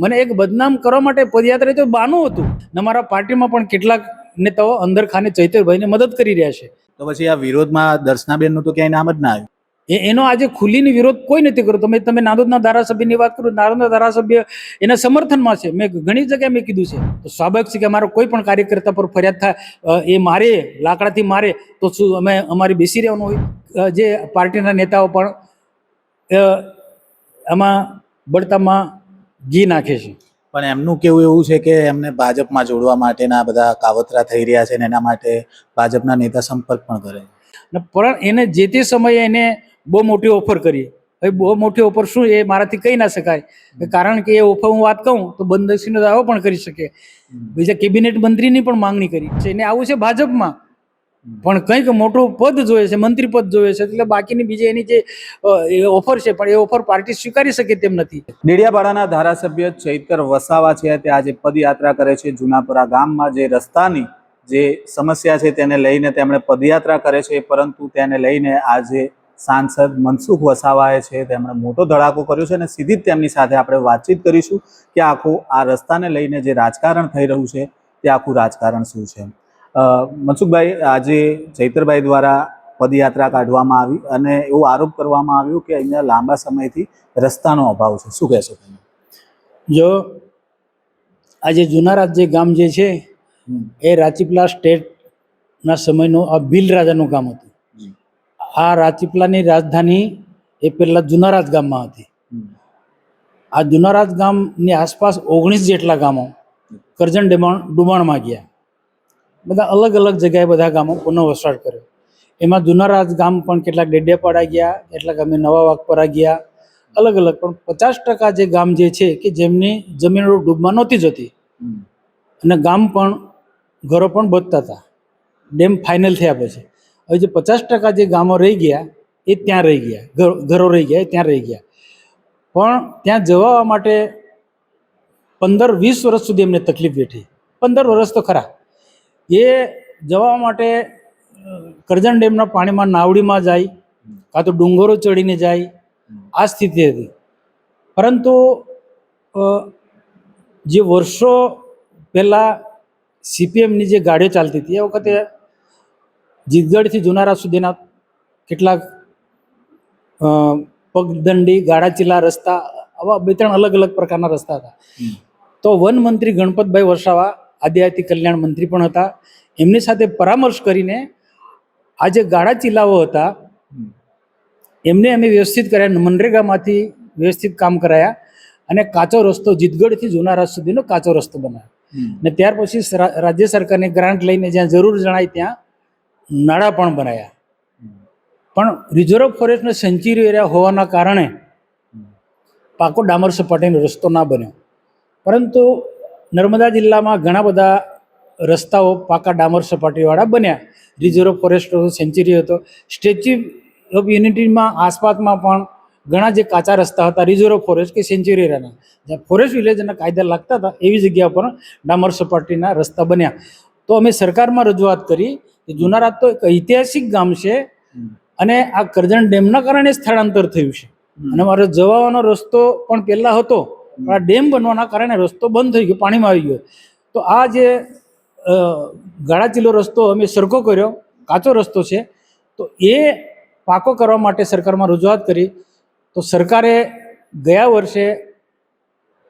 મને એક બદનામ કરવા માટે પદયાત્રા તો બાનું હતું. ને મારા પાર્ટીમાં પણ કેટલાક નેતાઓ અંદર ખાને ચૈતરભાઈને મદદ કરી રહ્યા છે. તો પછી આ વિરોધમાં દર્શનાબેનનું તો ક્યાંય નામ જ ના આવ્યું એ એનો આજે ખુલ્લીની વિરોધ કોઈ નથી કર્યો તમે તમે નાંદોદના ધારાસભ્યની વાત કરો નાંદોદના ધારાસભ્ય એના સમર્થનમાં છે. મેં ઘણી જગ્યાએ મેં કીધું છે. તો સ્વાભાવિક છે કે અમારો કોઈ પણ કાર્યકર્તા પર ફરિયાદ થાય એ મારે લાકડાથી મારે તો શું અમે અમારી બેસી રહેવાનું હોય? જે પાર્ટીના નેતાઓ પણ આમાં બળતામાં ઘી નાખે છે. પણ એમનું કેવું એવું છે કે એમને ભાજપમાં જોડવા માટેના બધા કાવતરા થઈ રહ્યા છે ને એના માટે ભાજપના નેતા સંપર્ક પણ કરે ને પણ એને જે તે સમયે એને બહુ મોટી ઓફર કરી. હવે બહુ મોટી ઓફર શું એ મારાથી કહી ના શકાય. કારણ કે એ ઓફર હું વાત કહું તો બંદશીનો દાવો પણ કરી શકે. બીજા કેબિનેટ મંત્રીની પણ માંગણી કરી. છે એને આવું છે ભાજપમાં. પણ કંઈક મોટું પદ જોઈએ છે મંત્રી પદ જોઈએ છે, એટલે બાકીની બીજી એની જે ઓફર છે, પણ એ ઓફર પાર્ટી સ્વીકારી શકે તેમ નથી. ડેડિયાપાડાના ધારાસભ્ય ચૈતર વસાવા છે તે આજે પદયાત્રા કરે છે. જુનાપુરા ગામમાં જે રસ્તાની જે સમસ્યા છે તેને લઈને તેમણે પદયાત્રા કરે છે, પરંતુ તેને લઈને આજે સાંસદ મનસુખ વસાવાએ છે તેમણે મોટો ધડાકો કર્યો છે અને સીધી જ તેમની સાથે આપણે વાતચીત કરીશું કે આખું આ રસ્તાને લઈને જે રાજકારણ થઈ રહ્યું છે, તે આખું રાજકારણ શું છે? મનસુખભાઈ આજે ચૈતરભાઈ દ્વારા પદયાત્રા કાઢવામાં આવી અને એવો આરોપ કરવામાં આવ્યો કે અહીંયા લાંબા સમયથી રસ્તાનો અભાવ છે. શું કહેશો તમે? જો આજે જુનારાજ જે ગામ જે છે એ રાચીપલા સ્ટેટના સમયનું આ ભીલ રાજાનું ગામ હતું. આ રાચીપલાની રાજધાની એ પહેલાં જુનારાજ ગામમાં હતી. આ જુનારાજ ગામની આસપાસ ઓગણીસ જેટલા ગામો કરજણ ડેમાણ ડુબાણમાં ગયા. બધા અલગ અલગ જગ્યાએ બધા ગામો પુનઃવસવાટ કર્યો. એમાં જુનારાજ ગામ પણ કેટલાક ડેડિયાપાડા ગયા, કેટલાક અમે નવા વાઘપરા ગયા, અલગ અલગ. પણ પચાસ ટકા જે ગામ જે છે કે જેમની જમીનો ડૂબમાં નહોતી જતી, અને ગામ પણ ઘરો પણ બચતા હતા. ડેમ ફાઇનલ થયા પછી. હવે જે પચાસ ટકા જે ગામો રહી ગયા, એ ત્યાં રહી ગયા. ઘરો રહી ગયા, એ ત્યાં રહી ગયા. પણ ત્યાં જવા માટે પંદર વીસ વર્ષ સુધી એમને તકલીફ બેઠી પંદર વર્ષ તો ખરા. એ જવા માટે કરજણ ડેમના પાણીમાં નાવડીમાં જાય કાં તો ડુંગરો ચડીને જાય આ સ્થિતિ હતી. પરંતુ જે વર્ષો પહેલાં સીપીએમની જે ગાડીઓ ચાલતી હતી એ વખતે જીતગઢથી જુનારા સુધીના કેટલાક પગદંડી ગાડાચીલા રસ્તા આવા બે ત્રણ અલગ અલગ પ્રકારના રસ્તા હતા. તો વન મંત્રી ગણપતભાઈ વરસાવા આદિજાતિ કલ્યાણ મંત્રી પણ હતા. એમની સાથે પરામર્શ કરીને આ જે ગાળા ચિલ્લાઓ હતા એમને અમે વ્યવસ્થિત કર્યા મનરેગામાંથી વ્યવસ્થિત કામ કરાયા અને કાચો રસ્તો જીતગઢથી જુનારાજ સુધીનો કાચો રસ્તો બનાવ્યો. ને ત્યાર પછી રાજ્ય સરકારની ગ્રાન્ટ લઈને જ્યાં જરૂર જણાય ત્યાં નાળા પણ બનાવ્યા પણ રિઝર્વ ફોરેસ્ટનો સેન્ચુરી એરિયા હોવાના કારણે પાકો ડામર સપાટીનો રસ્તો ના બન્યો. પરંતુ નર્મદા જિલ્લામાં ઘણા બધા રસ્તાઓ પાકા ડામર સપાટીવાળા બન્યા. રિઝર્વ ફોરેસ્ટ સેન્ચુરી હતો. સ્ટેચ્યુ ઓફ યુનિટીમાં આસપાસમાં પણ ઘણા જે કાચા રસ્તા હતા રિઝર્વ ફોરેસ્ટ કે સેન્ચુરી એરિયાના જ્યાં ફોરેસ્ટ વિલેજના કાયદા લાગતા હતા એવી જગ્યા પર ડામર સપાટીના રસ્તા બન્યા. તો અમે સરકારમાં રજૂઆત કરી કે જુનારાત તો એક ઐતિહાસિક ગામ છે અને આ કરજણ ડેમના કારણે સ્થળાંતર થયું છે. અને મારો જવાનો રસ્તો પણ પહેલાં હતો. આ ડેમ બનવાના કારણે રસ્તો બંધ થઈ ગયો પાણીમાં આવી ગયો. તો આ જે ગાળાચીલો રસ્તો અમે સરખો કર્યો કાચો રસ્તો છે તો એ પાકો કરવા માટે સરકારમાં રજૂઆત કરી. તો સરકારે ગયા વર્ષે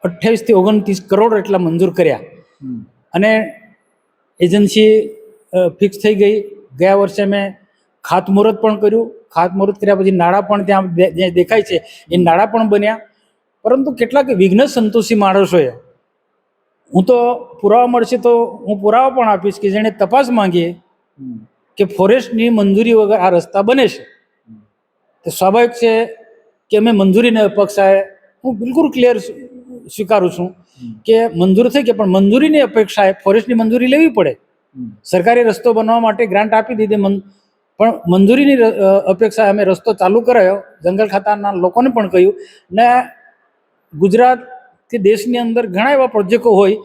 અઠ્યાવીસથી ઓગણત્રીસ કરોડ એટલા મંજૂર કર્યા. અને એજન્સી ફિક્સ થઈ ગઈ. ગયા વર્ષે મેં ખાતમુહૂર્ત પણ કર્યું. ખાતમુહૂર્ત કર્યા પછી નાણાં પણ ત્યાં દેખાય છે એ નાણાં પણ બન્યા. પરંતુ કેટલાક વિઘ્ન સંતોષી માણસોએ હું તો પુરાવા મળશે તો હું પુરાવા પણ આપીશ કે જેણે તપાસ માંગીએ કે ફોરેસ્ટની મંજૂરી વગર આ રસ્તા બને છે. તો સ્વાભાવિક છે કે અમે મંજૂરીને અપેક્ષાએ હું બિલકુલ ક્લિયર સ્વીકારું છું કે મંજૂર થઈ કે પણ મંજૂરીની અપેક્ષાએ ફોરેસ્ટની મંજૂરી લેવી પડે. સરકારી રસ્તો બનાવવા માટે ગ્રાન્ટ આપી દીધી પણ મંજૂરીની અપેક્ષાએ અમે રસ્તો ચાલુ કરાયો. જંગલ ખાતાના લોકોને પણ કહ્યું. ને ગુજરાત કે દેશની અંદર ઘણા એવા પ્રોજેક્ટો હોય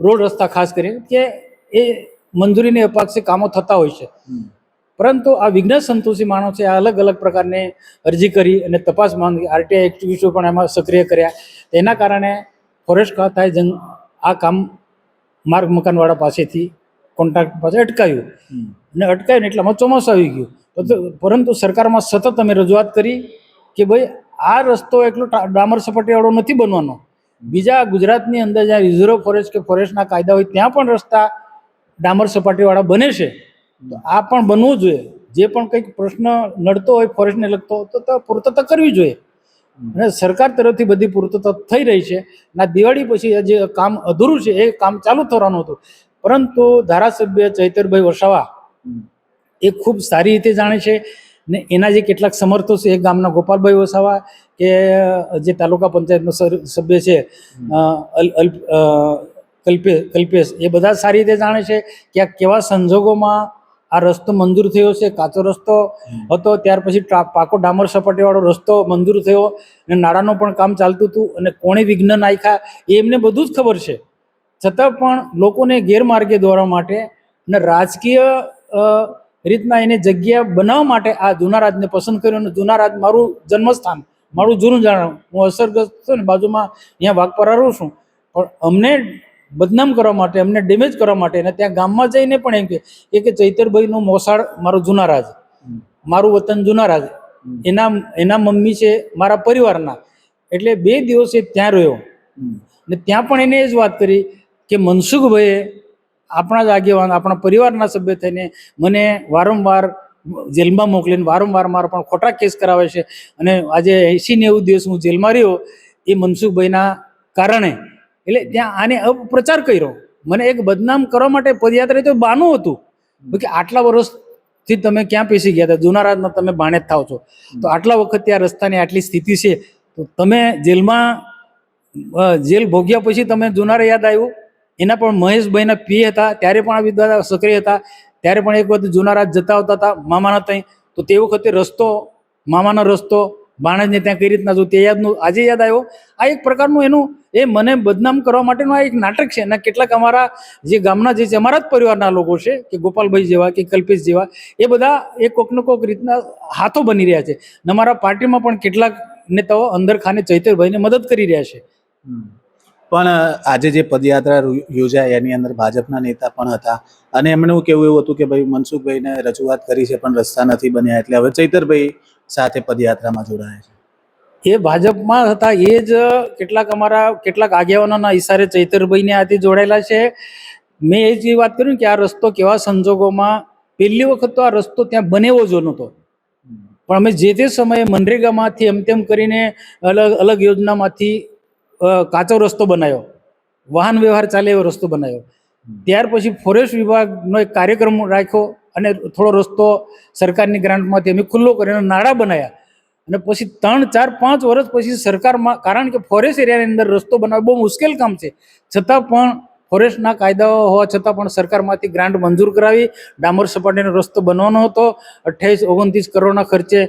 રોડ રસ્તા ખાસ કરીને કે એ મંજૂરીની અપાક્ષે કામો થતા હોય છે. પરંતુ આ વિઘ્ન સંતોષી માણસે આ અલગ અલગ પ્રકારની અરજી કરી અને તપાસ માંગી આરટીઆઈ એક્ટિવિસ્ટો પણ એમાં સક્રિય કર્યા. તેના કારણે ફોરેસ્ટ ખાતાએ જંગ આ કામ માર્ગ મકાનવાળા પાસેથી કોન્ટ્રાક્ટ પાસે અટકાવ્યું હમ. અને અટકાવ્યું એટલામાં ચોમાસું આવી ગયું. પરંતુ સરકારમાં સતત અમે રજૂઆત કરી કે ભાઈ આ રસ્તો એટલો ડામર સપાટીવાળો નથી બનવાનો. બીજા ગુજરાતની અંદર જ્યાં રિઝર્વ ફોરેસ્ટ કે ફોરેસ્ટના કાયદા હોય ત્યાં પણ રસ્તા ડામર સપાટીવાળા બને છે. તો આ પણ બનવું જોઈએ. જે પણ કંઈક પ્રશ્ન નડતો હોય ફોરેસ્ટને લગતો તો તો પૂર્તતા કરવી જોઈએ. અને સરકાર તરફથી બધી પૂર્તતા થઈ રહી છે. ના દિવાળી પછી જે કામ અધૂરું છે એ કામ ચાલુ થવાનું હતું. પરંતુ ધારાસભ્ય ચૈતરભાઈ વસાવા એ ખૂબ સારી રીતે જાણે છે. ને એના જે કેટલાક સમર્થો છે એ ગામના ગોપાલભાઈ વસાવા કે જે તાલુકા પંચાયતનો સભ્ય છે કલ્પેશ, એ બધા સારી રીતે જાણે છે કે આ કેવા સંજોગોમાં આ રસ્તો મંજૂર થયો છે, કાચો રસ્તો હતો, ત્યાર પછી પાકો ડામર સપાટીવાળો રસ્તો મંજૂર થયો અને નાળાનું પણ કામ ચાલતું હતું અને કોણે વિઘ્ન નાખ્યા, એ એમને બધું જ ખબર છે. છતાં પણ લોકોને ગેરમાર્ગે દોરવા માટે અને રાજકીય રીતના એને જગ્યા બનાવવા માટે આ જૂના રાજને પસંદ કર્યું અને જૂના રાજ મારું જન્મસ્થાન મારું જૂનું જાણ હું અસરગ્રસ્ત છું ને બાજુમાં અહીંયા વાઘપરા રહું છું. પણ અમને બદનામ કરવા માટે અમને ડેમેજ કરવા માટે અને ત્યાં ગામમાં જઈને પણ એમ કે કે ચૈતરભાઈનું મોસાળ મારું જૂના રાજ. મારું વતન જૂના રાજ. એના એના મમ્મી છે મારા પરિવારના. એટલે બે દિવસે ત્યાં રહ્યો. ને ત્યાં પણ એને એ જ વાત કરી કે મનસુખભાઈએ આપણા જ આગેવાન, આપણા પરિવારના સભ્ય થઈને મને વારંવાર જેલમાં મોકલીને વારંવાર મારા પણ ખોટા કેસ કરાવે છે. અને આજે એંસી નેવું દિવસ હું જેલમાં રહ્યો, એ મનસુખભાઈના કારણે. એટલે ત્યાં આને અપપ્રચાર કર્યો. મને એક બદનામ કરવા માટે પદયાત્રા તો બાનું હતું. કે આટલા વર્ષથી તમે ક્યાં પેસી ગયા હતા? જુનારાજમાં તમે બાણે જ થાવ છો. તો આટલા વખત ત્યાં રસ્તાની આટલી સ્થિતિ છે. તો તમે જેલમાં જેલ ભોગ્યા પછી તમે જુનારા યાદ આવ્યું? એના પણ મહેશભાઈના પી હતા, ત્યારે પણ આ બધા સક્રિય હતા, ત્યારે પણ એક વખત જુનારાજ જતા આવતા હતા મામાના ત્યાં. તો તે વખતે રસ્તો, મામાનો રસ્તો, બાણજને ત્યાં કઈ રીતના જો તે યાદનું આજે યાદ આવ્યો. આ એક પ્રકારનું એનું, એ મને બદનામ કરવા માટેનું આ એક નાટક છે. અને કેટલાક અમારા જે ગામના જે છે, અમારા જ પરિવારના લોકો છે, કે ગોપાલભાઈ જેવા, કે કલ્પેશ જેવા, એ બધા એ કોક ને કોક રીતના હાથો બની રહ્યા છે. અને અમારા પાર્ટીમાં પણ કેટલાક નેતાઓ અંદર ખાને ચૈતરભાઈને મદદ કરી રહ્યા છે. પણ આજે જે પદયાત્રા યોજાય એની અંદર ભાજપના નેતા પણ હતા. અને એમણે એવું કેવું એવું હતું કે ભાઈ મનસુખભાઈને રજૂઆત કરી છે પણ રસ્તા નથી બન્યા એટલે હવે ચૈતરભાઈ સાથે પદયાત્રામાં જોડાયા છે. એ ભાજપમાં હતા એ જ કેટલાક અમારા કેટલાક આગેવાનોના ઈશારે ચૈતરભાઈને આથી જોડાયેલા છે. મેં એ જ વાત કરી કે આ રસ્તો કેવા સંજોગોમાં પહેલી વખત તો આ રસ્તો ત્યાં બનેવો જ નહોતો. પણ અમે જે તે સમયે મનરેગામાંથી એમ તેમ કરીને અલગ અલગ યોજનામાંથી કાચો રસ્તો બનાવ્યો વાહન વ્યવહાર ચાલે એવો રસ્તો બનાવ્યો ત્યાર પછી ફોરેસ્ટ વિભાગનો એક કાર્યક્રમ રાખ્યો અને થોડો રસ્તો સરકારની ગ્રાન્ટમાંથી અમે ખુલ્લો કરીને નાળા બનાવ્યા અને પછી ત્રણ, ચાર, પાંચ વર્ષ પછી સરકારમાં, કારણ કે ફોરેસ્ટ એરિયાની અંદર રસ્તો બનાવવો બહુ મુશ્કેલ કામ છે. છતાં પણ ફોરેસ્ટના કાયદાઓ હોવા છતાં પણ સરકારમાંથી ગ્રાન્ટ મંજૂર કરાવી. ડામર સપાટીનો રસ્તો બનવાનો હતો. અઠ્યાવીસ, ઓગણત્રીસ કરોડના ખર્ચે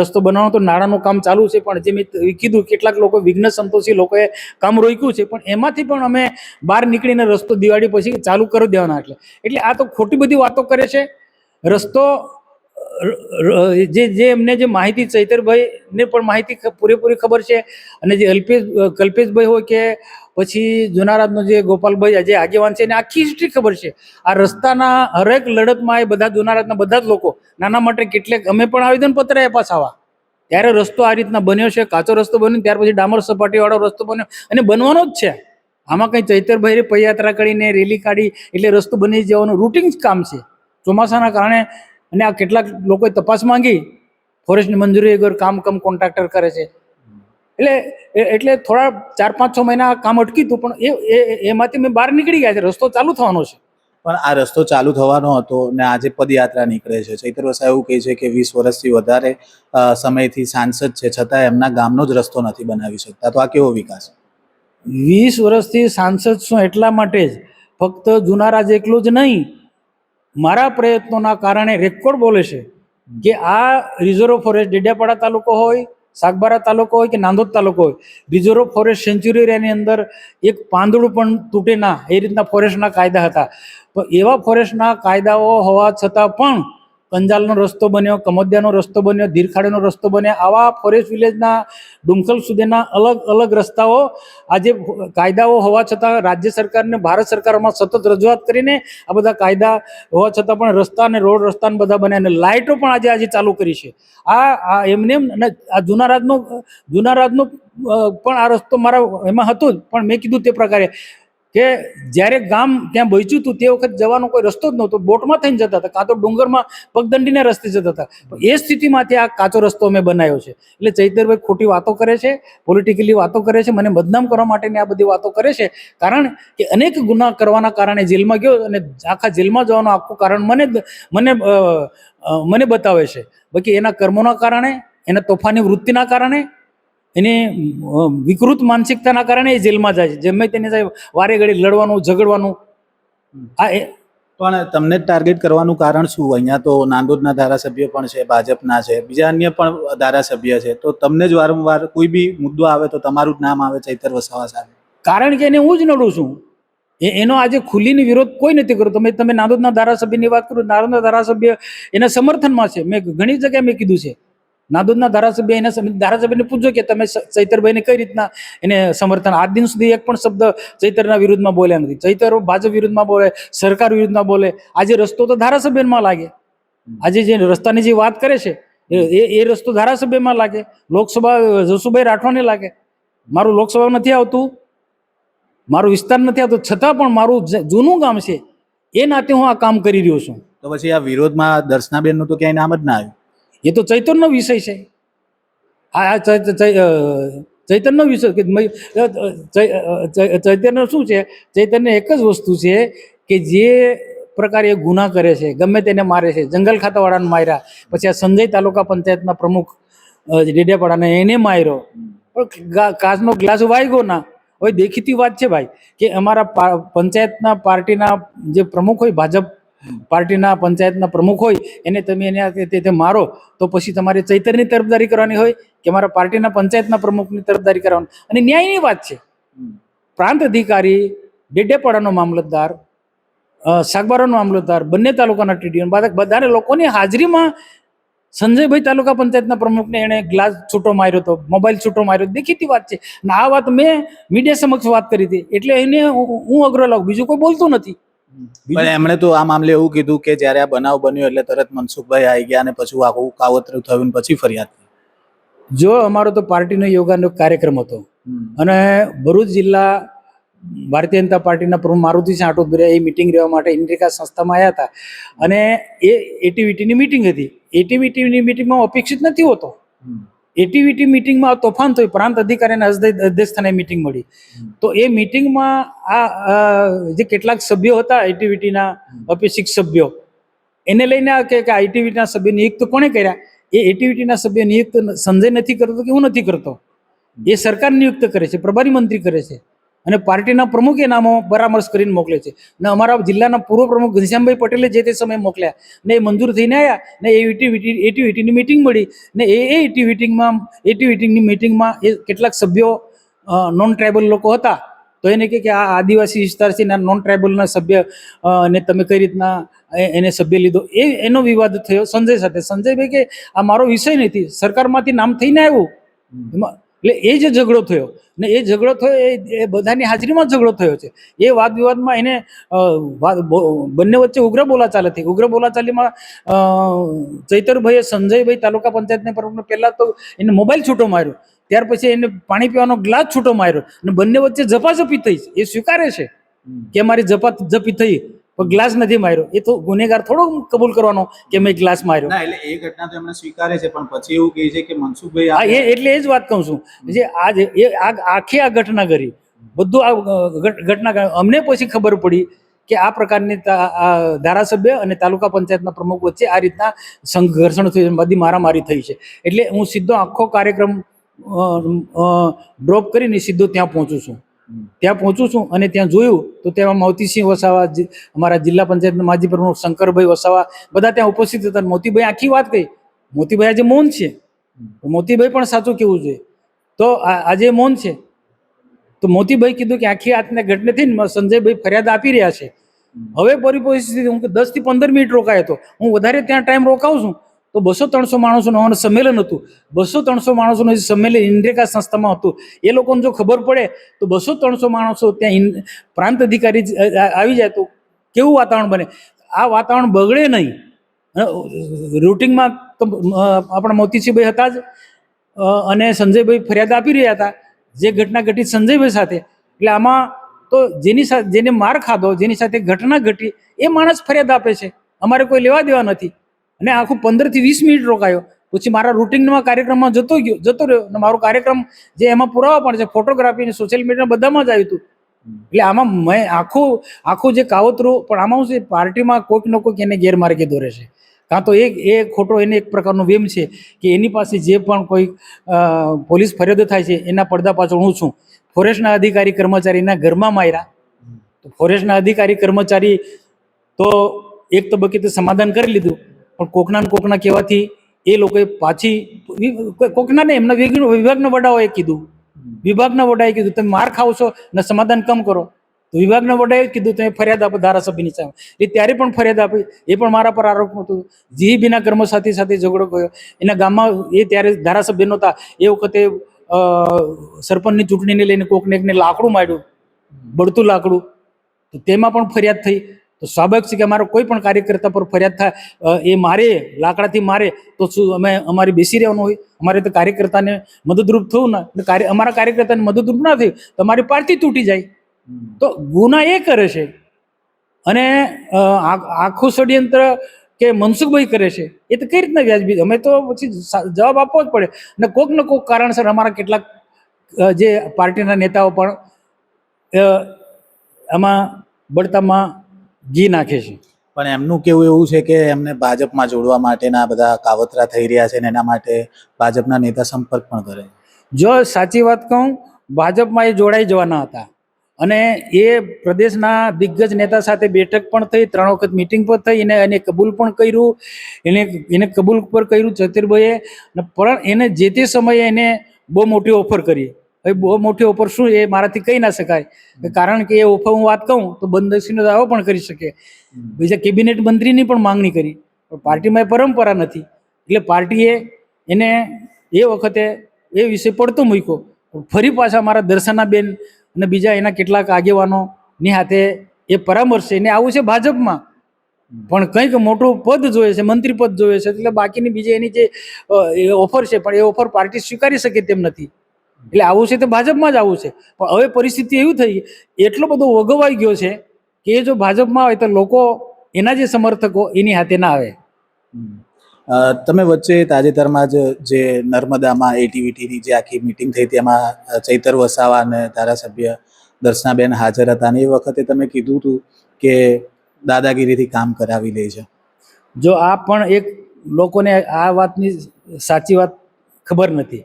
રસ્તો બનાવવાનો હતો. નાણાંનું કામ ચાલુ છે, પણ જે મેં કીધું, કેટલાક લોકો વિઘ્ન સંતોષી લોકોએ કામ રોક્યું છે, પણ એમાંથી પણ અમે બહાર નીકળીને રસ્તો દિવાળી પછી ચાલુ કરી દેવાના એટલે. એટલે આ તો ખોટી બધી વાતો કરે છે. રસ્તો જે જે એમને જે માહિતી ચૈતરભાઈને પણ માહિતી પૂરેપૂરી ખબર છે. અને જે અલ્પેશ કલ્પેશભાઈ હોય કે પછી જુનારાજનો જે ગોપાલભાઈ જે આગેવાન છે એને આખી હિસ્ટ્રી ખબર છે. આ રસ્તાના હરેક લડતમાં એ બધા જુનારાજના બધા જ લોકો, નાના માટે કેટલેક અમે પણ આવેદનપત્ર આપ્યા આવા. ત્યારે રસ્તો આ રીતના બન્યો છે, કાચો રસ્તો બન્યો, ત્યાર પછી ડામર સપાટીવાળો રસ્તો બન્યો, અને બનવાનો જ છે. આમાં કંઈ ચૈતરભાઈ પદયાત્રા કરીને રેલી કાઢી, એટલે રસ્તો બની જવાનું રૂટિન જ કામ છે. ચોમાસાના કારણે, અને આ કેટલાક લોકોએ તપાસ માંગી ફોરેસ્ટની મંજૂરી વગર કામ કમ કોન્ટ્રાક્ટર કરે છે. એટલે એ- એટલે થોડા ચાર પાંચ છ મહિના કામ અટકી હતું પણ એ એ- એમાંથી મેં બહાર નીકળી ગયા છે રસ્તો ચાલુ થવાનો છે. પણ આ રસ્તો ચાલુ થવાનો હતો ને આજે પદયાત્રા નીકળે છે. ચૈતર વસા એવું કહે છે કે વીસ વર્ષથી વધારે સમયથી સાંસદ છે છતાં એમના ગામનો જ રસ્તો નથી બનાવી શકતા. તો આ કેવો વિકાસ? વીસ વર્ષથી સાંસદ છું એટલા માટે જ. ફક્ત જુનારાજ એકલું જ નહીં મારા પ્રયત્નોના કારણે રેકોર્ડ બોલે છે કે આ રિઝર્વ ફોરેસ્ટ ડેડિયાપાડા તાલુકો હોય સાગબારા તાલુકો હોય કે નાંદોદ તાલુકો હોય, રિઝર્વ ફોરેસ્ટ સેન્ચ્યુરી એની અંદર એક પાંદડું પણ તૂટે ના એ રીતના ફોરેસ્ટના કાયદા હતા. એવા ફોરેસ્ટના કાયદાઓ હોવા છતાં પણ કંજાલનો રસ્તો બન્યો, કમોદિયાનો રસ્તો બન્યો, ધીરખાડીનો રસ્તો બન્યો, આવા ફોરેસ્ટ વિલેજના ડુંગસલ સુધીના અલગ અલગ રસ્તાઓ આજે કાયદાઓ હોવા છતાં રાજ્ય સરકારને ભારત સરકારમાં સતત રજૂઆત કરીને આ બધા કાયદા હોવા છતાં પણ રસ્તા અને રોડ રસ્તાને બધા બન્યા અને લાઇટો પણ આજે આજે ચાલુ કરી છે. આ આ એમને એમ અને આ જૂના રાજનો જૂના રાજનો પણ આ રસ્તો મારા એમાં હતો જ, પણ મેં કીધું તે પ્રકારે કે જ્યારે ગામ ત્યાં બચ્યું હતું, તે વખત જવાનો કોઈ રસ્તો જ નહોતો. બોટમાં થઈને જતા હતા, કાં તો ડુંગરમાં પગદંડીના રસ્તે જતા હતા. એ સ્થિતિમાંથી આ કાચો રસ્તો અમે બનાવ્યો છે. એટલે ચૈતરભાઈ ખોટી વાતો કરે છે પોલિટિકલી વાતો કરે છે, મને બદનામ કરવા માટેની આ બધી વાતો કરે છે. કારણ કે અનેક ગુના કરવાના કારણે જેલમાં ગયો અને આખા જેલમાં જવાનું આખું કારણ મને મને મને બતાવે છે. બાકી એના કર્મોના કારણે, એના તોફાની વૃત્તિના કારણે એની વિકૃત માનસિકતાના કારણે એ જેલમાં જાય છે. જેમ તેને વારે ઘડી લડવાનું ઝઘડવાનું. આ એ પણ તમને ટાર્ગેટ કરવાનું કારણ શું? અહીંયા તો નાંદોદના ધારાસભ્ય પણ છે ભાજપના છે બીજા અન્ય પણ ધારાસભ્ય છે. તો તમને જ વારંવાર કોઈ બી મુદ્દો આવે તો તમારું જ નામ આવે ચૈતર વસાવા સાહેબ. કારણ કે એને હું જ નડું છું. એ એનો આજે ખુલ્લીને વિરોધ કોઈ નથી કરતો તમે તમે નાંદોદના ધારાસભ્યની વાત કરો નાંદોદના ધારાસભ્ય એના સમર્થનમાં છે. મેં ઘણી જગ્યાએ મેં કીધું છે. નાંદોદના ધારાસભ્ય એના ધારાસભ્યને પૂછજો કે તમે ચૈતરભાઈને કઈ રીતના એને સમર્થન, આજ દિન સુધી એક પણ શબ્દ ચૈતરના વિરુદ્ધમાં બોલ્યા નથી. ચૈતર ભાજપ વિરુદ્ધમાં બોલે, સરકાર વિરુદ્ધમાં બોલે. આજે રસ્તો તો ધારાસભ્યમાં લાગે. આજે જે રસ્તાની જે વાત કરે છે, એ, એ- રસ્તો ધારાસભ્યમાં લાગે. લોકસભા, જસુભાઈ રાઠવાને લાગે. મારું લોકસભા નથી આવતું. મારું વિસ્તાર નથી આવતો. છતાં પણ મારું જૂનું ગામ છે. એ નાતે હું આ કામ કરી રહ્યો છું. તો પછી આ વિરોધમાં દર્શનાબેનનું તો ક્યાંય નામ જ ના આવ્યું. એ તો ચૈતનનો વિષય છે. આ આ ચૈ- ચૈ- અ, ચૈતનનો વિષય કે ચૈતન્ય શું છે? ચૈતન્ય એક જ વસ્તુ છે કે જે પ્રકારે એ ગુના કરે છે ગમે તેને મારે છે. જંગલ ખાતાવાળાને માર્યા પછી આ સંજય તાલુકા પંચાયતના પ્રમુખ ડેડિયાપાડાને એને માર્યો. કાચનો ગ્લાસ વાગ્યો ના. હવે દેખીતી વાત છે ભાઈ કે અમારા પંચાયતના પાર્ટીના જે પ્રમુખ હોય ભાજપ પાર્ટીના પંચાયતના પ્રમુખ હોય, એને તમે એને તે- મારો, તો પછી તમારે ચૈતરની તરફદારી કરવાની હોય કે મારા પાર્ટીના પંચાયતના પ્રમુખની તરફદારી કરવાની. અને ન્યાયની વાત છે. પ્રાંત અધિકારી, ડેડેપાડાનો મામલતદાર સાગબારાનો મામલતદાર, બંને તાલુકાના ટીડીઓ બધા બધાને લોકોની હાજરીમાં સંજયભાઈ તાલુકા પંચાયતના પ્રમુખને એણે ગ્લાસ છૂટો માર્યો હતો મોબાઈલ છૂટો માર્યો. દેખીતી વાત છે. અને આ વાત મેં મીડિયા સમક્ષ વાત કરી હતી. એટલે એને હું- હું લાવું બીજું કોઈ બોલતું નથી. પણ એમણે તો આ મામલે એવું કીધું કે જ્યારે આ બનાવ બન્યો એટલે તરત મનસુખભાઈ આવી ગયા અને પછી આખું કાવતરું થયું પછી ફરિયાદ જો અમારો તો પાર્ટીનો યોગાનો કાર્યક્રમ હતો. અને ભરૂચ જિલ્લા ભારતીય જનતા પાર્ટીના પ્રમુખ મારુતિ સાટોદરિયા એ મિટિંગ રહેવા માટે ઇન્ડિકા સંસ્થામાં આવ્યા હતા. અને એ એટીવીટીની મિટિંગ હતી. એટીવીટીની મિટિંગમાં અપેક્ષિત નથી હોતો. એટીવીટી મિટિંગમાં તોફાન થયું. પ્રાંત અધિકારી અધ્ય- અધ્યક્ષસ્થાને મિટિંગ મળી. તો એ મિટિંગમાં આ જે કેટલાક સભ્યો હતા એટીવીટીના અપેક્ષિત સભ્યો એને લઈને કે આઈટીવીટીના સભ્યો નિયુક્ત કોણે કર્યા? એ એટીવીટીના સભ્ય નિયુક્ત સંજય નથી કરતો કે હું નથી કરતો? એ સરકાર નિયુક્ત કરે છે પ્રભારી મંત્રી કરે છે. અને પાર્ટીના પ્રમુખે નામો પરામર્શ કરીને મોકલે છે. ને અમારા જિલ્લાના પૂર્વ પ્રમુખ ઘનશ્યામભાઈ પટેલે જે તે સમયે મોકલ્યા. ને એ મંજૂર થઈને આવ્યા ને એ એટીવીટી એટીવીટીની મિટિંગ મળી. ને એ એ એટીવીટીમાં એટીવીટીની મિટિંગમાં એ કેટલાક સભ્યો નોન ટ્રાઇબલ લોકો હતા. તો એને કહે કે આ આદિવાસી વિસ્તાર છે નોન ટ્રાઇબલના સભ્ય અને તમે કઈ રીતના એને સભ્ય લીધો? એ, એનો વિવાદ થયો સંજય સાથે. સંજયભાઈ કે આ મારો વિષય નથી. સરકારમાંથી નામ થઈને આવ્યું. એમાં એટલે એ જે ઝઘડો થયો. ને એ ઝઘડો થયો એ એ બધાની હાજરીમાં ઝઘડો થયો છે. એ વાદ વિવાદમાં એને બંને વચ્ચે ઉગ્ર બોલાચાલી થઈ ઉગ્ર બોલાચાલીમાં ચૈતરભાઈએ સંજયભાઈ તાલુકા પંચાયતને પ્રમુખને પહેલાં તો એને મોબાઈલ છૂટો માર્યો. ત્યાર પછી એને પાણી પીવાનો ગ્લાસ છૂટો માર્યો. અને બંને વચ્ચે ઝપાઝપી થઈ. એ સ્વીકારે છે કે મારી ઝપા ઝપી થઈ. પણ ગ્લાસ નથી માર્યો. એ તો ગુનેગાર થોડો કબૂલ કરવાનો કે મેં ગ્લાસ માર્યો. ના એટલે એ ઘટના તો એમણે સ્વીકારે છે પણ પછી એવું કહે છે કે મનસુખભાઈ હા એ એટલે એ જ વાત કહું છું. જે આજ એ આ આખી આ ઘટના કરી. બધું આ ઘટના અમને પછી ખબર પડી કે આ પ્રકારની ધારાસભ્ય અને તાલુકા પંચાયતના પ્રમુખ વચ્ચે આ રીતના સંઘર્ષણ થયું છે, બધી મારામારી થઈ છે. એટલે હું સીધો આખો કાર્યક્રમ ડ્રોપ કરીને સીધો ત્યાં પહોંચું છું. ત્યાં પહોંચું છું અને ત્યાં જોયું તો તેમાં મોતીસિંહ વસાવા અમારા જિલ્લા પંચાયતના માજી પ્રમુખ શંકરભાઈ વસાવા બધા ત્યાં ઉપસ્થિત હતા. મોતીભાઈ આખી વાત કહી. મોતીભાઈ આજે મૌન છે. મોતીભાઈ પણ સાચું કેવું જોઈએ. તો આજે મૌન છે. તો મોતીભાઈ કીધું કે આખી આતને ઘટને થઈને સંજયભાઈ ફરિયાદ આપી રહ્યા છે. હવે પરી પરિસ્થિતિ હું દસથી પંદર મિનિટ રોકાયો હતો હું વધારે ત્યાં ટાઈમ રોકાવું છું. તો બસો ત્રણસો માણસોનું સંમેલન હતું. બસો ત્રણસો માણસોનું જે સંમેલન ઇન્દ્રેકા સંસ્થામાં હતું. એ લોકોને જો ખબર પડે, તો બસો ત્રણસો માણસો ત્યાં પ્રાંત અધિકારી આવી જાય તો કેવું વાતાવરણ બને? આ વાતાવરણ બગડે નહીં. રૂટિંગમાં તો આપણા મોતીસિંહભાઈ હતા જ. અને સંજયભાઈ ફરિયાદ આપી રહ્યા હતા. જે ઘટના ઘટી સંજયભાઈ સાથે. એટલે આમાં તો જેની સાથે જેને માર ખાધો, જેની સાથે ઘટના ઘટી, એ માણસ ફરિયાદ આપે છે. અમારે કોઈ લેવા દેવા નથી. અને આખું પંદરથી વીસ મિનિટ રોકાયો. પછી મારા રૂટિનમાં કાર્યક્રમમાં જતો ગયો, જતો રહ્યો અને મારો કાર્યક્રમ જે એમાં પુરાવા પણ છે ફોટોગ્રાફી અને સોશિયલ મીડિયા બધામાં જ આવ્યું હતું. એટલે આમાં મેં આખું આખું જે કાવતરું પણ આમાં શું છે, પાર્ટીમાં કોઈક ન કોઈક એને ગેરમાર્ગે દોરે છે. કાં તો એક, એ ખોટો, એને એક પ્રકારનો વેમ છે કે એની પાસે જે પણ કોઈ પોલીસ ફરિયાદ થાય છે, એના પડદા પાછળ હું છું. ફોરેસ્ટના અધિકારી કર્મચારીના ઘરમાં માર્યા. તો ફોરેસ્ટના અધિકારી કર્મચારી તો એક તબક્કે તો સમાધાન કરી લીધું. પણ કોકના કોકના કહેવાથી એ લોકોએ પાછી કોકના ને એમના વિભાગ- વિભાગના વડાઓએ કીધું. વિભાગના વડાએ કીધું, તમે માર ખાવ છો ને સમાધાન કમ કરો? તો વિભાગના વડાએ કીધું, તમે ફરિયાદ આપો ધારાસભ્યની સામે. એ ત્યારે પણ ફરિયાદ આપી, એ પણ મારા પર આરોપ હતો જીબીના કર્મસાથી સાથે ઝઘડો કર્યો. એના ગામમાં એ ત્યારે ધારાસભ્ય નહોતા. એ વખતે સરપંચની ચૂંટણીને લઈને કોકને એકને લાકડું માર્યું. બળતું લાકડું. તો તેમાં પણ ફરિયાદ થઈ. તો સ્વાભાવિક છે કે અમારો કોઈ પણ કાર્યકર્તા પર ફરિયાદ થાય એ મારે લાકડાથી મારે તો શું અમે અમારે બેસી રહેવાનું હોય? અમારે તો કાર્યકર્તાને મદદરૂપ થવું ના કાર્ય અમારા કાર્યકર્તાને મદદરૂપ ના થયું તો અમારી પાર્ટી તૂટી જાય. તો ગુના એ કરે છે. અને આ- આખું ષડયંત્ર કે મનસુખભાઈ કરે છે એ તો કઈ રીતના વ્યાજબી અમે તો પછી જવાબ આપવો જ પડે. અને કોક ને કોક કારણસર અમારા કેટલાક જે પાર્ટીના નેતાઓ પણ આમાં બળતામાં ઘી નાખે છે. પણ એમનું કેવું એવું છે કે એમને ભાજપમાં જોડવા માટેના બધા કાવતરા થઈ રહ્યા છે ને એના માટે ભાજપના નેતા સંપર્ક પણ કરે જો સાચી વાત કહું ભાજપમાં એ જોડાઈ જવાના હતા. અને એ પ્રદેશના દિગ્ગજ નેતા સાથે બેઠક પણ થઈ ત્રણ વખત મિટિંગ પણ થઈ એને એને કબૂલ પણ કર્યું. એને એને કબૂલ પર કર્યું ચતુરભાઈએ પણ એને જે તે સમયે એને બહુ મોટી ઓફર કરી. હવે બહુ મોટી ઓફર શું એ મારાથી કહી ના શકાય. કારણ કે એ ઓફર હું વાત કહું તો બંદશીનો દાવો પણ કરી શકે. બીજા કેબિનેટ મંત્રીની પણ માંગણી કરી. પણ પાર્ટીમાં એ પરંપરા નથી. એટલે પાર્ટીએ એને એ વખતે એ વિષય પડતો મૂક્યો. ફરી પાછા મારા દર્શનાબેન અને બીજા એના કેટલાક આગેવાનોની હાથે એ પરામર્શે એને આવું છે ભાજપમાં. પણ કંઈક મોટું પદ જોઈએ છે મંત્રી પદ જોઈએ છે. એટલે બાકીની બીજી એની જે ઓફર છે પણ એ ઓફર પાર્ટી સ્વીકારી શકે તેમ નથી. એટલે આવું છે તો ભાજપમાં જ આવું છે. પણ હવે પરિસ્થિતિ એવી થઈ એટલો બધો વગવાઈ ગયો છે કે જો ભાજપમાં હોય તો લોકો એના જે સમર્થકો એની હાથે ના આવે. તમે વચ્ચે તાજેતરમાં જ જે નર્મદામાં એટીવીટીની જે આખી મિટિંગ થઈ તેમાં ચૈતર વસાવા અને ધારાસભ્ય દર્શનાબેન હાજર હતા અને એ વખતે તમે કીધું હતું કે દાદાગીરીથી કામ કરાવી લે છે. જો આ પણ એક લોકોને આ વાતની સાચી વાત ખબર નથી.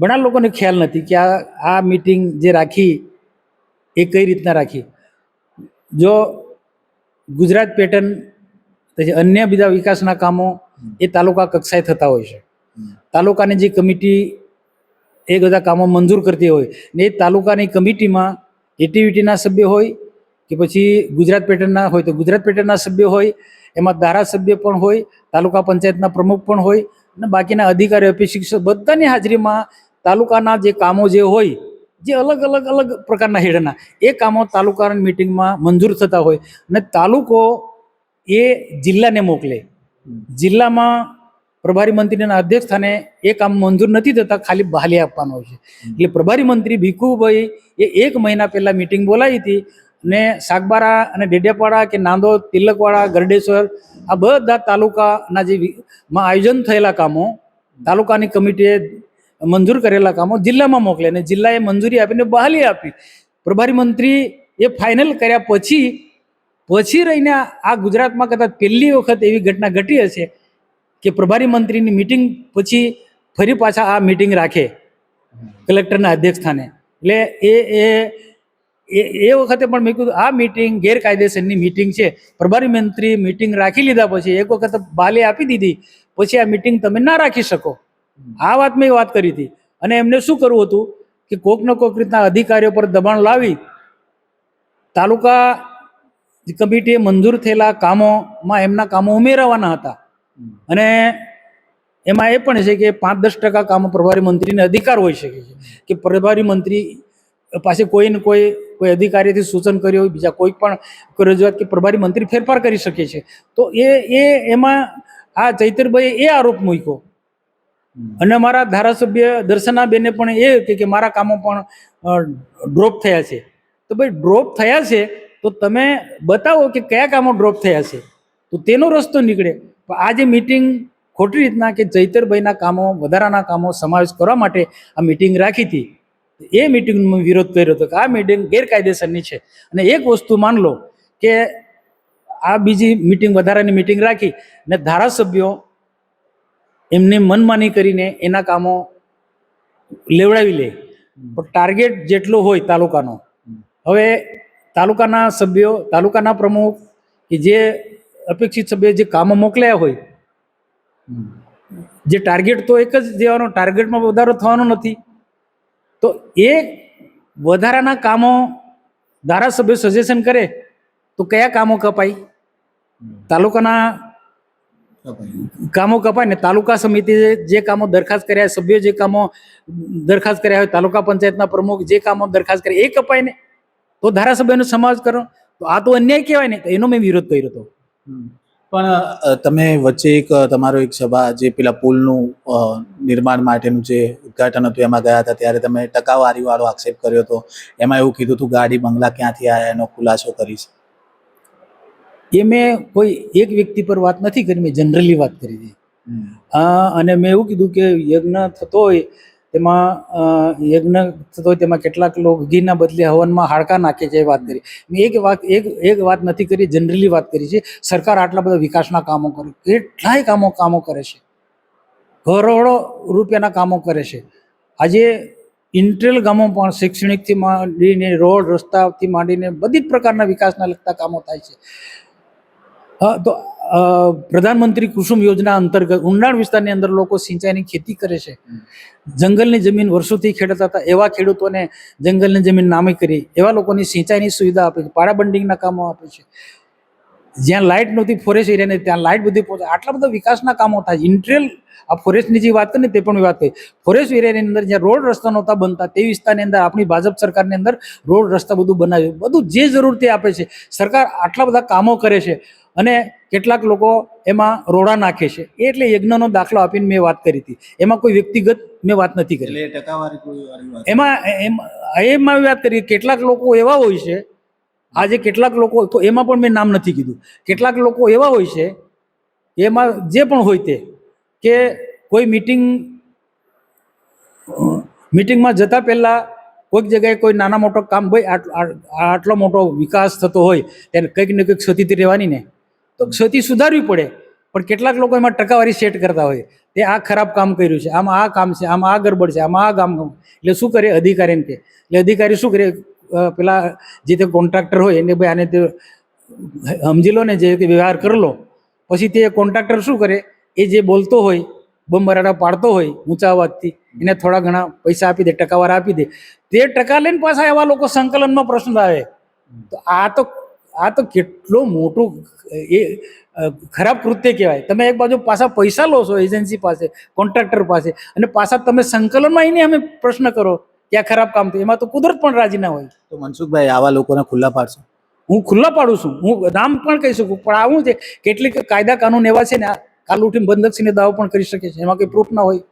ઘણા લોકોને ખ્યાલ નથી કે આ આ મિટિંગ જે રાખી, એ કઈ રીતના રાખી? જો ગુજરાત પેટર્ન, પછી અન્ય બીજા વિકાસના કામો એ તાલુકા કક્ષાએ થતા હોય છે. તાલુકાની જે કમિટી એ બધા કામો મંજૂર કરતી હોય ને એ તાલુકાની કમિટીમાં એટીવીટીના સભ્ય હોય કે પછી ગુજરાત પેટર્નના હોય તો ગુજરાત પેટર્નના સભ્ય હોય, એમાં ધારાસભ્ય પણ હોય, તાલુકા પંચાયતના પ્રમુખ પણ હોય, અને બાકીના અધિકારી શિક્ષક બધાની હાજરીમાં તાલુકાના જે કામો જે હોય, જે અલગ અલગ અલગ પ્રકારના હેડના, એ કામો તાલુકાની મિટિંગમાં મંજૂર થતા હોય અને તાલુકો એ જિલ્લાને મોકલે. જિલ્લામાં પ્રભારી મંત્રીના અધ્યક્ષ સ્થાને એ કામ મંજૂર નથી થતા, ખાલી બહાલી આપવાનો હોય છે. એટલે પ્રભારી મંત્રી ભીખુભાઈ એ એક મહિના પહેલાં મિટિંગ બોલાવી હતી ને સાગબારા અને ડેડિયાપાડા કે નાંદોદ તિલકવાડા, ગરડેશ્વર, આ બધા તાલુકાના જે માં આયોજન થયેલા કામો તાલુકાની કમિટીએ મંજૂર કરેલા કામો જિલ્લામાં મોકલે અને જિલ્લાએ મંજૂરી આપીને બહાલી આપી. પ્રભારી મંત્રી એ ફાઇનલ કર્યા પછી પછી રહીને આ ગુજરાતમાં કદાચ પહેલી વખત એવી ઘટના ઘટી હશે કે પ્રભારી મંત્રીની મિટિંગ પછી ફરી પાછા આ મિટિંગ રાખે કલેક્ટરના અધ્યક્ષ સ્થાને એટલે એ એ એ એ વખતે પણ મેં કીધું, આ મિટિંગ ગેરકાયદેસરની મિટિંગ છે. પ્રભારી મંત્રી મિટિંગ રાખી લીધા પછી એક વખત બાલે આપી દીધી. પછી આ મિટિંગ તમે ના રાખી શકો. આ વાત મેં વાત કરી હતી. અને એમને શું કરવું હતું કે કોક ને કોક રીતના અધિકારીઓ પર દબાણ લાવી તાલુકા કમિટીએ મંજૂર થયેલા કામોમાં એમના કામો ઉમેરાવાના હતા. અને એમાં એ પણ છે કે પાંચ દસ ટકા કામો પ્રભારી મંત્રીને અધિકાર હોઈ શકે છે. કે પ્રભારી મંત્રી પાસે કોઈ ને કોઈ કોઈ અધિકારીથી સૂચન કર્યું હોય, બીજા કોઈ પણ રજૂઆત કે પ્રભારી મંત્રી ફેરફાર કરી શકે છે. તો એ એ એમાં આ ચૈતરભાઈએ એ આરોપ મૂક્યો અને મારા ધારાસભ્ય દર્શનાબેને પણ એ કે કે મારા કામો પણ ડ્રોપ થયા છે. તો ભાઈ ડ્રોપ થયા છે, તો તમે બતાવો કે કયા કામો ડ્રોપ થયા છે. તો તેનો રસ્તો નીકળે. પણ આ જે મિટિંગ ખોટી રીતના કે ચૈતરભાઈના કામો, વધારાના કામો સમાવેશ કરવા માટે આ મિટિંગ રાખી હતી એ મિટિંગનો વિરોધ કર્યો હતો કે આ મિટિંગ ગેરકાયદેસરની છે. અને એક વસ્તુ માન લો કે આ બીજી મિટિંગ વધારાની મિટિંગ રાખી ને ધારાસભ્યો એમને મનમાની કરીને એના કામો લેવડાવી લે. ટાર્ગેટ જેટલો હોય તાલુકાનો. હવે તાલુકાના સભ્યો તાલુકાના પ્રમુખ કે જે અપેક્ષિત સભ્ય જે કામો મોકલ્યા હોય જે ટાર્ગેટ તો એક જ દેવાનો ટાર્ગેટમાં વધારો થવાનો નથી. તો એ વધારાના કામો ધારાસભ્યો સજેશન કરે તો કયા કામો કપાય? તાલુકાના કામો કપાય ને તાલુકા સમિતિ જે કામો દરખાસ્ત કર્યા સભ્યો જે કામો દરખાસ્ત કર્યા હોય, તાલુકા પંચાયતના પ્રમુખ જે કામો દરખાસ્ત કર્યા, એ કપાય ને? તો ધારાસભ્યનો સમાવેશ કરો. તો આ તો અન્યાય કહેવાય ને એનો મેં વિરોધ કર્યો હતો. પણ તમે વચ્ચે એક તમારો એક સભા, જે પેલા પુલનું નિર્માણ માટેનું જે ઉદ્ઘાટન હતું, એમાં ગયા હતા, ત્યારે તમે ટકાવારી વાળો આક્ષેપ કર્યો હતો. એમાં એવું કીધું હતું, ગાડી બંગલા ક્યાંથી આવ્યા એનો ખુલાસો કરીશ. એ મેં કોઈ એક વ્યક્તિ પર વાત નથી કરી મેં જનરલી વાત કરી હતી. અને મેં એવું કીધું કે યજ્ઞ થતો હોય તેમાં યજ્ઞ થતો હોય તેમાં કેટલાક લોકો ઘીના બદલે હવનમાં હાડકા નાખે છે એ વાત કરી. મેં એક વાત એક એક વાત નથી કરી જનરલી વાત કરી છે. સરકાર આટલા બધા વિકાસના કામો કરે કેટલાય કામો કામો કરે છે. કરોડો રૂપિયાના કામો કરે છે. આજે ઇન્ટ્રેલ ગામો પણ શૈક્ષણિકથી માંડીને રોડ રસ્તાથી માંડીને બધી જ પ્રકારના વિકાસના લગતા કામો થાય છે. તો પ્રધાનમંત્રી કુસુમ યોજના અંતર્ગત ઊંડાણ વિસ્તારની અંદર લોકો સિંચાઈની ખેતી કરે છે. જંગલની જમીન વર્ષોથી ખેડતા હતા. એવા ખેડૂતોને જંગલની જમીન નામે કરી, એવા લોકોની સિંચાઈની સુવિધા આપે છે. પાડા બંડિંગના કામો આપે છે. જ્યાં લાઇટ નહોતી ફોરેસ્ટ એરિયાને ત્યાં લાઇટ બધી પહોંચે. આટલા બધા વિકાસના કામો થાય. ઇન્ટ્રેલ આ ફોરેસ્ટની જે વાત કરીને તે પણ વાત થઈ. ફોરેસ્ટ એરિયાની અંદર જ્યાં રોડ રસ્તા નહોતા બનતા તે વિસ્તારની અંદર આપણી ભાજપ સરકારની અંદર રોડ રસ્તા બધું બનાવ્યું. બધું જે જરૂર તે આપે છે. સરકાર આટલા બધા કામો કરે છે અને કેટલાક લોકો એમાં રોડા નાખે છે. એટલે યજ્ઞનો દાખલો આપીને મેં વાત કરી હતી. એમાં કોઈ વ્યક્તિગત મેં વાત નથી કરી. એમાં એમાં વાત કરી કેટલાક લોકો એવા હોય છે આજે કેટલાક લોકો, તો એમાં પણ મેં નામ નથી કીધું. કેટલાક લોકો એવા હોય છે, એમાં જે પણ હોય તે, કે કોઈ મીટિંગ મીટિંગમાં જતા પહેલાં કોઈક જગ્યાએ કોઈ નાના મોટો કામ ભાઈ આટ- આટ- આટલો મોટો વિકાસ થતો હોય તેને કંઈક ને કંઈક ક્ષતિથી રહેવાની ને. તો ક્ષતિ સુધારવી પડે, પણ કેટલાક લોકો એમાં ટકાવારી સેટ કરતા હોય. તે આ ખરાબ કામ કર્યું છે, આમાં આ કામ છે, આમાં આ ગરબડ છે, આમાં આ કામ એટલે શું કરે અધિકારીને કે, એટલે અધિકારી શું કરે પેલા જે તે કોન્ટ્રાક્ટર હોય એને ભાઈ આને તે સમજી લો ને જે વ્યવહાર કરી લો. પછી તે કોન્ટ્રાક્ટર શું કરે? એ જે બોલતો હોય બમબરાડા પાડતો હોય ઊંચા અવાજથી, એને થોડા ઘણા પૈસા આપી દે, ટકાવાર આપી દે. તે ટકા લઈને પાછા એવા લોકો સંકલનમાં પ્રશ્ન આવે. તો આ તો આ તો કેટલું મોટું એ ખરાબ કૃત્ય કહેવાય. તમે એક બાજુ પાછા પૈસા લો છો એજન્સી પાસે કોન્ટ્રાક્ટર પાસે, અને પાછા તમે સંકલનમાં એને અમે પ્રશ્ન કરો. કે આ ખરાબ કામ થયું. એમાં તો કુદરત પણ રાજી ના હોય. તો મનસુખભાઈ આવા લોકોને ખુલ્લા પાડશો. હું ખુલ્લા પાડું છું. હું નામ પણ કહી શકું પણ આવું છે? કેટલીક કાયદા કાનૂન એવા છે ને કાલ ઉઠીને બંધકસીને દાવો પણ કરી શકે છે. એમાં કોઈ પ્રૂફ ના હોય.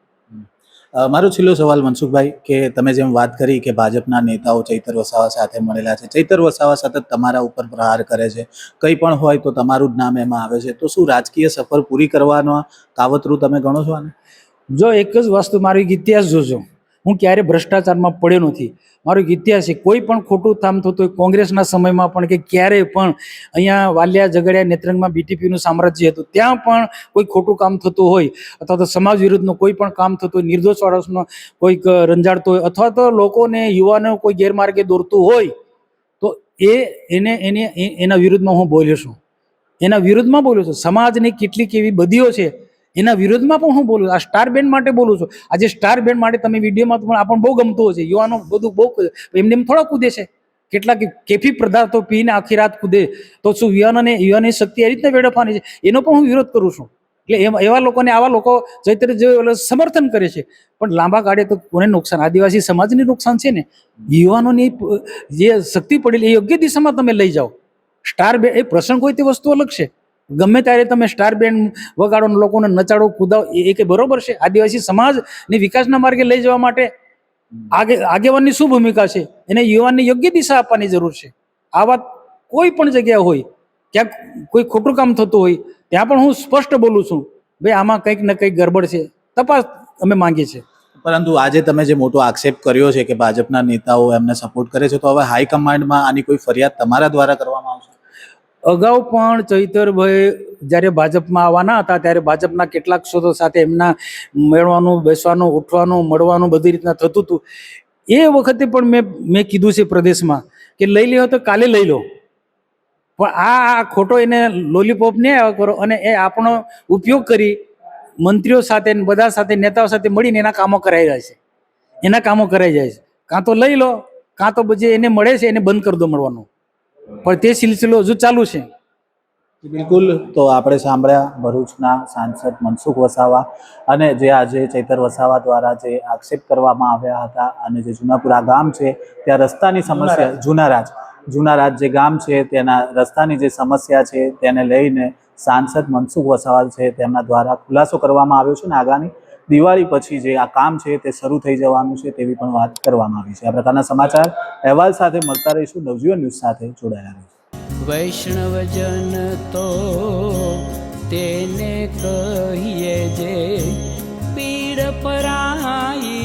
મારો છેલ્લો સવાલ મનસુખભાઈ કે તમે જેમ વાત કરી કે ભાજપના નેતાઓ ચૈતર વસાવા સાથે મળેલા છે ચૈતર વસાવા સતત તમારા ઉપર પ્રહાર કરે છે. કંઈ પણ હોય તો તમારું જ નામ એમાં આવે છે. તો શું રાજકીય સફર પૂરી કરવાનો કાવતરું તમે ગણો છો આને? જો એક જ વસ્તુ મારો ઇતિહાસ જોજો. હું ક્યારે ભ્રષ્ટાચારમાં પડ્યો નથી. મારો ઇતિહાસ છે, કોઈ પણ ખોટું કામ થતું હોય, કોંગ્રેસના સમયમાં પણ કે ક્યારેય પણ, અહીંયા વાલિયા ઝઘડિયા નેત્રંગમાં બીટીપીનું સામ્રાજ્ય હતું, ત્યાં પણ કોઈ ખોટું કામ થતું હોય, અથવા તો સમાજ વિરુદ્ધનું કોઈ પણ કામ થતું હોય, નિર્દોષ માણસનો કોઈક રંજાડતો હોય, અથવા તો લોકોને, યુવાનો કોઈ ગેરમાર્ગે દોરતું હોય, તો એ, એને એને એના વિરુદ્ધમાં હું બોલ્યો છું. એના વિરુદ્ધમાં બોલ્યો છું. સમાજની કેટલીક એવી બદીઓ છે એના વિરોધમાં પણ હું બોલું છું. આ સ્ટાર બેન્ડ માટે બોલું છું. આજે સ્ટાર બેન્ડ માટે તમે વિડીયોમાં પણ આપણને બહુ ગમતું છે. યુવાનો બધું બહુ એમને એમ થોડા કૂદે છે. કેટલાક કેફી પદાર્થો પીને આખી રાત કૂદે. તો શું યુવાનોને યુવાની શક્તિ એ રીતના વેડફવાની છે? એનો પણ હું વિરોધ કરું છું. એટલે એમ એવા લોકોને આવા લોકો ચૈત્ર જે સમર્થન કરે છે. પણ લાંબા ગાળે તો કોને નુકસાન? આદિવાસી સમાજને નુકસાન છે ને? યુવાનોની જે શક્તિ પડેલી એ યોગ્ય દિશામાં તમે લઈ જાઓ. સ્ટાર બે એ પ્રસંગ હોય તે વસ્તુ અલગ છે. ગમે ત્યારે તમે સ્ટાર બેન્ડ વગાડો લોકોને નચાડો, કુદાવો, એ કે બરોબર છે? આદિવાસી સમાજને વિકાસના માર્ગે લઈ જવા માટે આગે આગેવાનની શું ભૂમિકા છે? એને યુવાનને યોગ્ય દિશા આપવાની જરૂર છે. આ વાત કોઈ પણ જગ્યા હોય, ક્યાંક કોઈ ખોટું કામ થતું હોય, ત્યાં પણ હું સ્પષ્ટ બોલું છું, ભાઈ, આમાં કંઈક ને કંઈક ગરબડ છે. તપાસ અમે માંગીએ છીએ. પરંતુ આજે તમે જે મોટો આક્ષેપ કર્યો છે કે ભાજપના નેતાઓ એમને સપોર્ટ કરે છે, તો હવે હાઈકમાન્ડમાં આની કોઈ ફરિયાદ તમારા દ્વારા કરવામાં આવશે? અગાઉ પણ ચૈતરભાઈ જ્યારે ભાજપમાં આવવાના હતા, ત્યારે ભાજપના કેટલાક સ્ત્રોતો સાથે એમના મેળવાનું, બેસવાનું, ઉઠવાનું, મળવાનું બધી રીતના થતું હતું. એ વખતે પણ મેં મેં કીધું છે પ્રદેશમાં કે લઈ લ્યો તો કાલે લઈ લો. પણ આ ખોટો એને લોલીપોપ નહીં આવ્યા કરો અને એ આપણો ઉપયોગ કરી મંત્રીઓ સાથે બધા સાથે, નેતાઓ સાથે મળીને એના કામો કરાઈ જાય છે. એના કામો કરાઈ જાય છે. કાં તો લઈ લો, કાં તો પછી એને મળે છે, એને બંધ કરી દો મળવાનું. પણ તે સિલસિલો હજુ ચાલુ છે. બિલકુલ. તો આપણે સાંભળ્યા ભરૂચના સાંસદ મનસુખ વસાવા અને જે આજે ચૈતર વસાવા દ્વારા જે આક્ષેપ કરવામાં આવ્યા હતા અને જે જુનાપુરા ગામ છે ત્યાં રસ્તાની સમસ્યા જુનારાજ. જુનારાજ જે ગામ છે તેના રસ્તાની જે સમસ્યા છે તેને લઈને સાંસદ મનસુખ વસાવા છે તેમના દ્વારા ખુલાસો કરવામાં આવ્યો છે ને આગામી? દિવાળી પછી જે આ કામ છે તે શરૂ થઈ જવાનું છે તેવી પણ વાત કરવામાં આવી છે. આ પ્રકારના સમાચાર અહેવાલ સાથે મળતા રહીશું. નવજીવન ન્યૂઝ સાથે જોડાયા રહીશું વૈષ્ણવજન તો તેને કહીએ જે પીડ પરાઈ